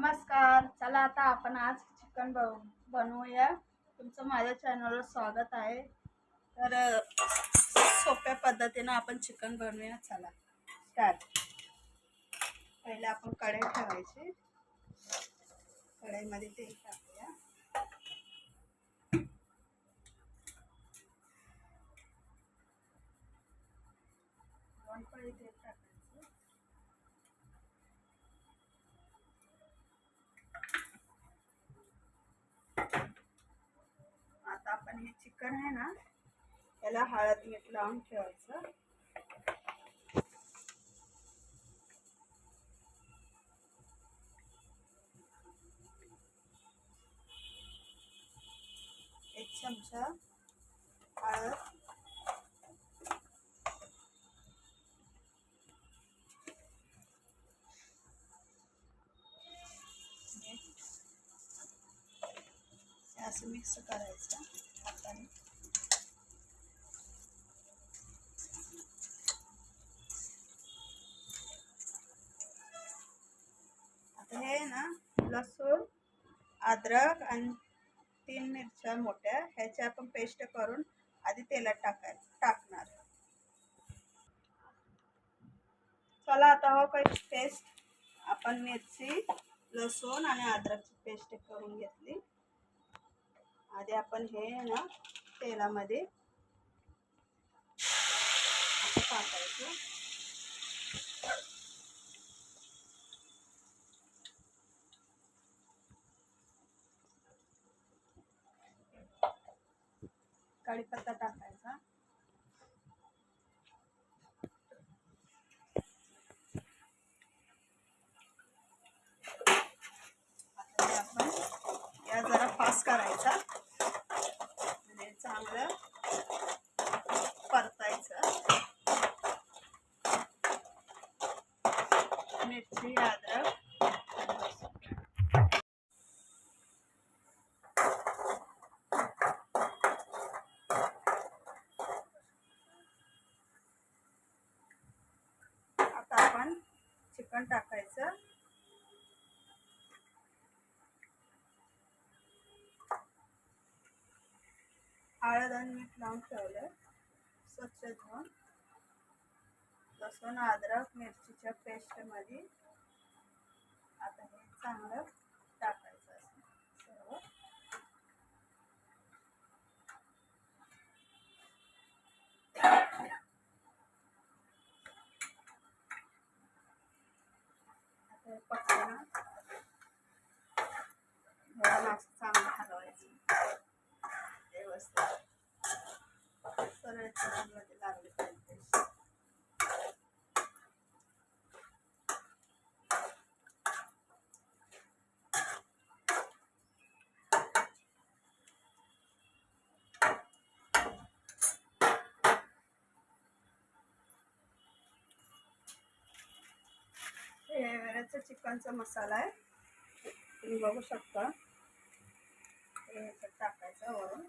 नमस्कार. चला आता आपण आज चिकन ब बनवूया. तुमचं माझ्या चॅनलवर स्वागत आहे. तर सोप्या पद्धतीनं आपण चिकन बनवूया. चला स्टार्ट पहिले आपण कढई ठेवायची. कढईमध्ये तेल टाकूया. ढक्कन आहे ना याला हळद मीठ लावून ठेवायचं. एक चमचा हळद. असं मिक्स करायचं. आता हे ना लसूण अद्रक आणि तीन मिरच्या मोठ्या ह्याची आपण पेस्ट करून आधी तेलात टाकाय टाकणार. चला आता हो काही पेस्ट आपण मिरची लसूण आणि अद्रकची पेस्ट करून घेतली. आधी आपण हे ना तेलामध्ये असं टाकायचं कढीपत्ता टाकायचा. आता आपण या जरा फास्ट करायचा. चांगलं परतायचं. मिरची अद्रक. आता आपण चिकन टाकायचं हळद आणि मीठ लावून ठेवलं स्वच्छ धुवून लसूण अद्रक मिरचीच्या पेस्टमध्ये आता हे चांगलं टाकायचं असं. सर्व. आता हे पटकन थोडं चांगलं हलवायचं. व्यवस्थित. सरळ चिकनमध्ये चिकनचा मसाला आहे. तुम्ही बघू शकता. टाकायचा टाकायचं वरून.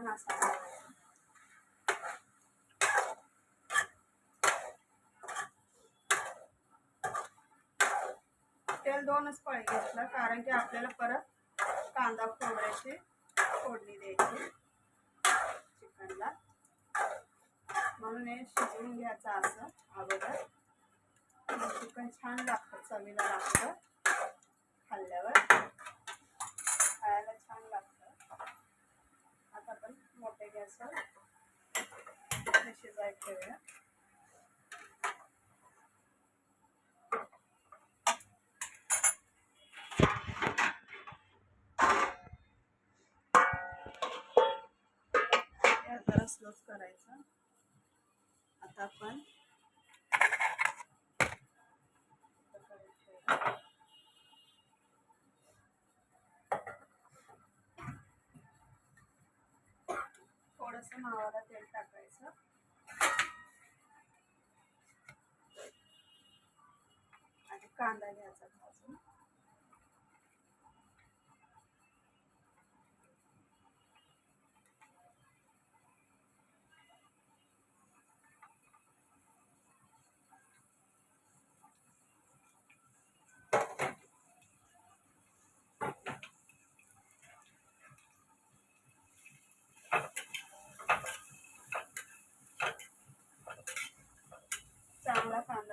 पण असा तेल दोनच पळी घेतलं कारण की आपल्याला परत कांदा फोडायची फोडणी द्यायची चिकनला. म्हणून हे शिजवून घ्यायचं असं अगोदर. चिकन छान लागतं चवीला लागतं खाल्ल्यावर. आपण मोठ्या गॅसवर हे शिजायला ठेवूया. करायचं. आता आपण थोडंसं मावाला तेल टाकायचं. आणि कांदा घ्यायचा.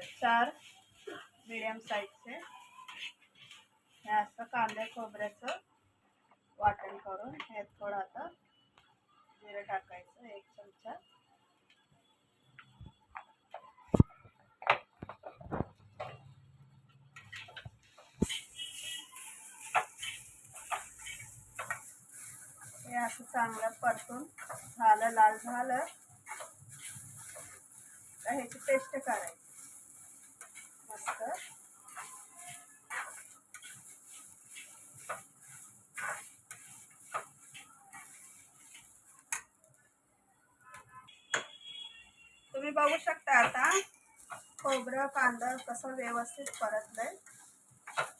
चार मिडियम साईजचे हे असं कांदे खोबऱ्याचं वाटण करून हे थोडं आता जिरं टाकायचं एक चमचा. हे असं चांगलं परतून झालं लाल झालं. तर ह्याची पेस्ट करायची. मस्त तुम्ही बघू शकता आता खोबरं कांदा कसं व्यवस्थित परतलंय.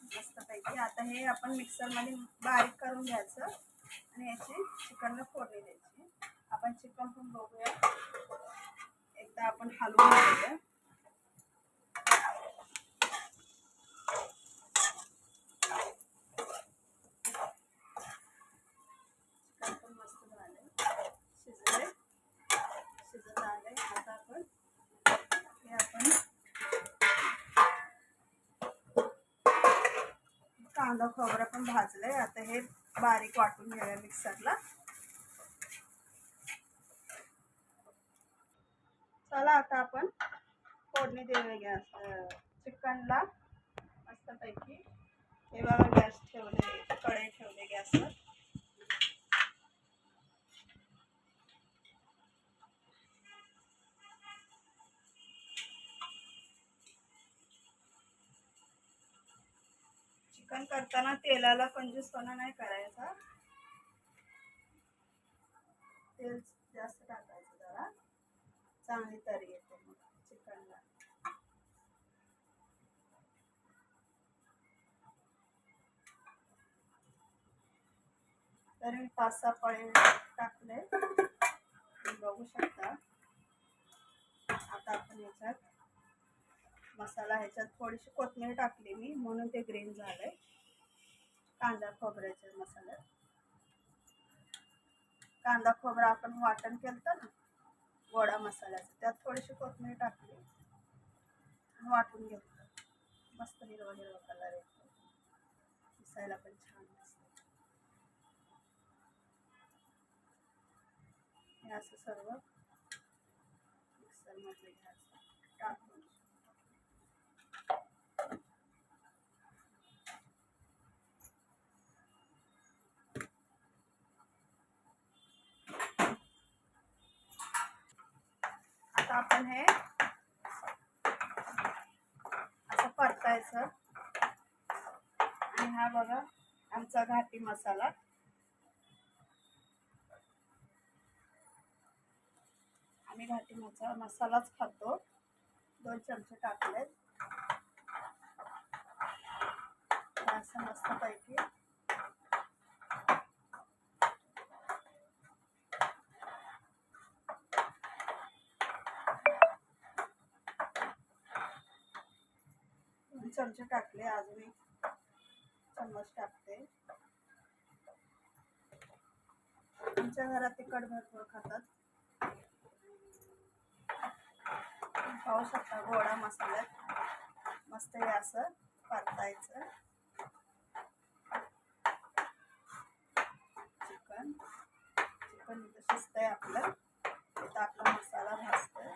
मस्तपैकी. आता हे आपण मिक्सरमध्ये बारीक करून घ्यायचं आणि याची चिकनला फोडणी द्यायची. आपण चिकन पण बघूया. एकदा आपण हलवून घेऊया चिकन पण मस्त झालंय शिजलंय शिजत आलंय आता आपण हे आपण कांदा खोबरा पण भाजलंय. आता हे बारीक वाटून घेऊया मिक्सरला. चला आता आपण फोडणी देऊया गॅस चिकनला. मस्तपैकी. हे बघा गॅस ठेवले कढई ठेवले गॅसवर. चिकन करताना तेलाला कंजूसपणा नाही करायचा. तेल जास्त टाकायचं जरा. चांगली तरी येते मग चिकनला. तरी मी पाच सहा पळे टाकले. बघू शकता. आता आपण याच्यात मसाला ह्याच्यात थोडीशी कोथमीर टाकली मी म्हणून ते ग्रीन झालंय. कांदा खोबऱ्याच्या मसाल्यात कांदा खोबरा आपण वाटण केलं ना गोडा मसाल्याचं त्यात थोडीशी कोथमीर टाकली. वाटून घेतलं. मस्त हिरवा हिरवा कलर येतो. दिसायला पण छान दिसतं हे असं सर्व मिक्सरमध्ये घ्या टाकून आता आपण हे असं परतायचं. आणि हा बघा आमचा घाटी मसाला. आम्ही घाटी मसाला मसालाच खातो. दोन चमचे टाकलेत. असं मस्तपैकी चमचे टाकले अजून एक चम्मच टाकते. आमच्या घरात तिखट भरपूर खातात. पाहू शकता गोडा मसाल्यात मस्त हे असं परतायचं. चिकन. चिकन इथं शिजतंय आपलं. इथं मसाला भाजतोय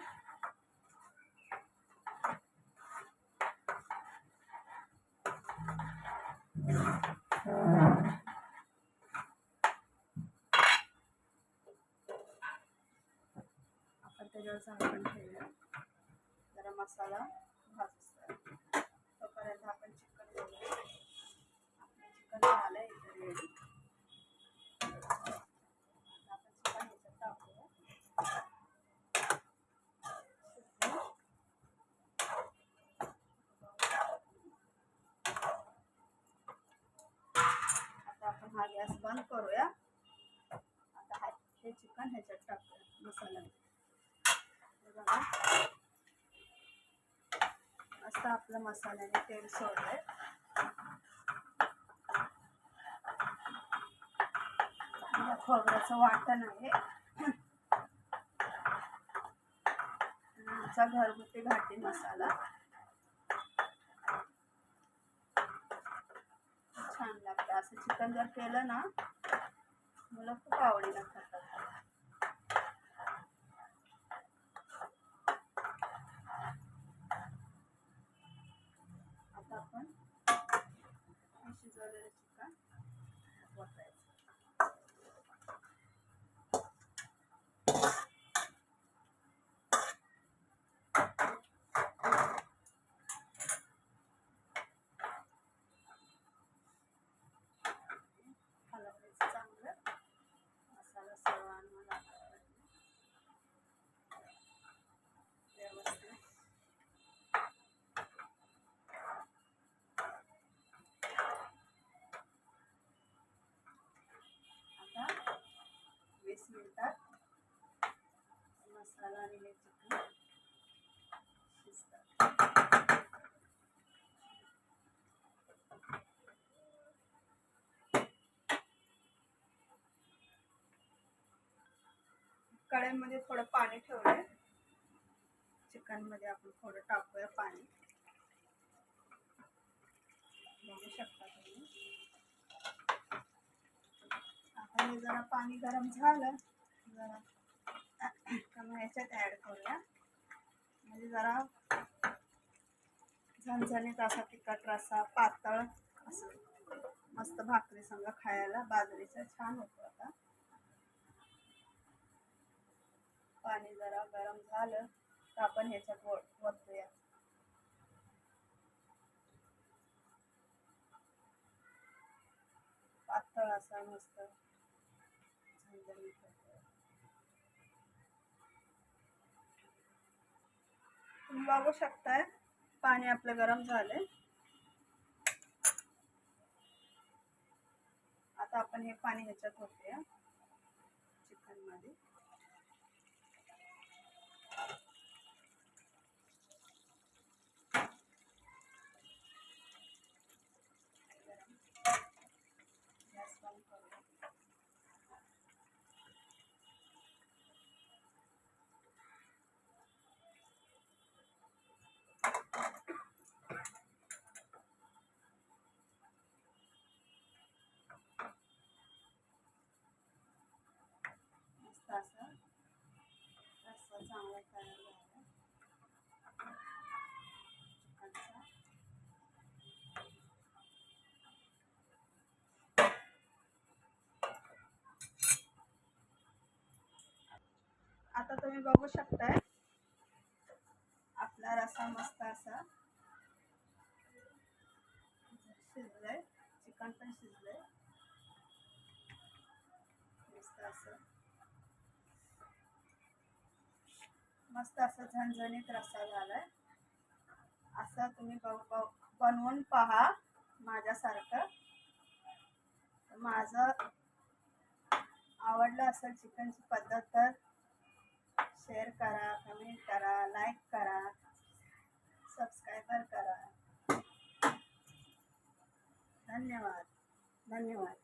आपण त्याच्यावर झाकण ठेवूया. जरा मसाला भाजून तोपर्यंत आपण चिकन घेऊया आपलं चिकन झालं आहे इथे रेडी आता आपण चिकन ह्याच्यात टाकूया आता आपण हा गॅस बंद करूया. आता हा हे चिकन ह्याच्यात टाकूया मसाल्यामध्ये बघा. असं आपलं मसाल्याने तेल सोडलंय. खोबऱ्याचं वाटण आहे. आमचा घरगुती घाटी मसाला छान लागतं असं चिकन जर केलं ना मुलं खूप आवडीनं खातात आता आपण हे शिजवलेलं चिकन वापरायचं हलवायचं चांगलं मसाला सर्व आणून लागला व्यवस्थित आता वीस मिनिटात मसाला आणि हे चिकन शिजतात कड्यांमध्ये थोडं पाणी ठेवलंय. चिकनमध्ये आपण थोडं टाकूया पाणी. बघू शकता तुम्ही. आता हे जरा पाणी गरम झालं. जरा कमी ह्याच्यात ॲड करूया. म्हणजे जरा झणझणीत असा तिखट रस्सा पातळ असं. मस्त भाकरी संग खायला बाजरीचं छान होतं आता. पाणी जरा गरम झालं तर आपण ह्याच्यात वरतूया पातळ असा मस्त तुम्ही बघू शकताय पाणी आपलं गरम झालंय. आता आपण हे पाणी ह्याच्यात होते चिकनमध्ये गॅस बंद करूया मस्त असा रस्सा चांगला तयार झाला चिकनचा आता तुम्ही बघू शकताय. आपला रसा मस्त असा. शिजलाय. चिकन पण मस्त असं झणझणीत रस्सा झाला आहे असं तुम्ही बनवून पहा माझ्यासारखं. माझं आवडलं असेल चिकनची पद्धत तर शेअर करा कमेंट करा लाईक करा सबस्क्रायबर करा. धन्यवाद. धन्यवाद.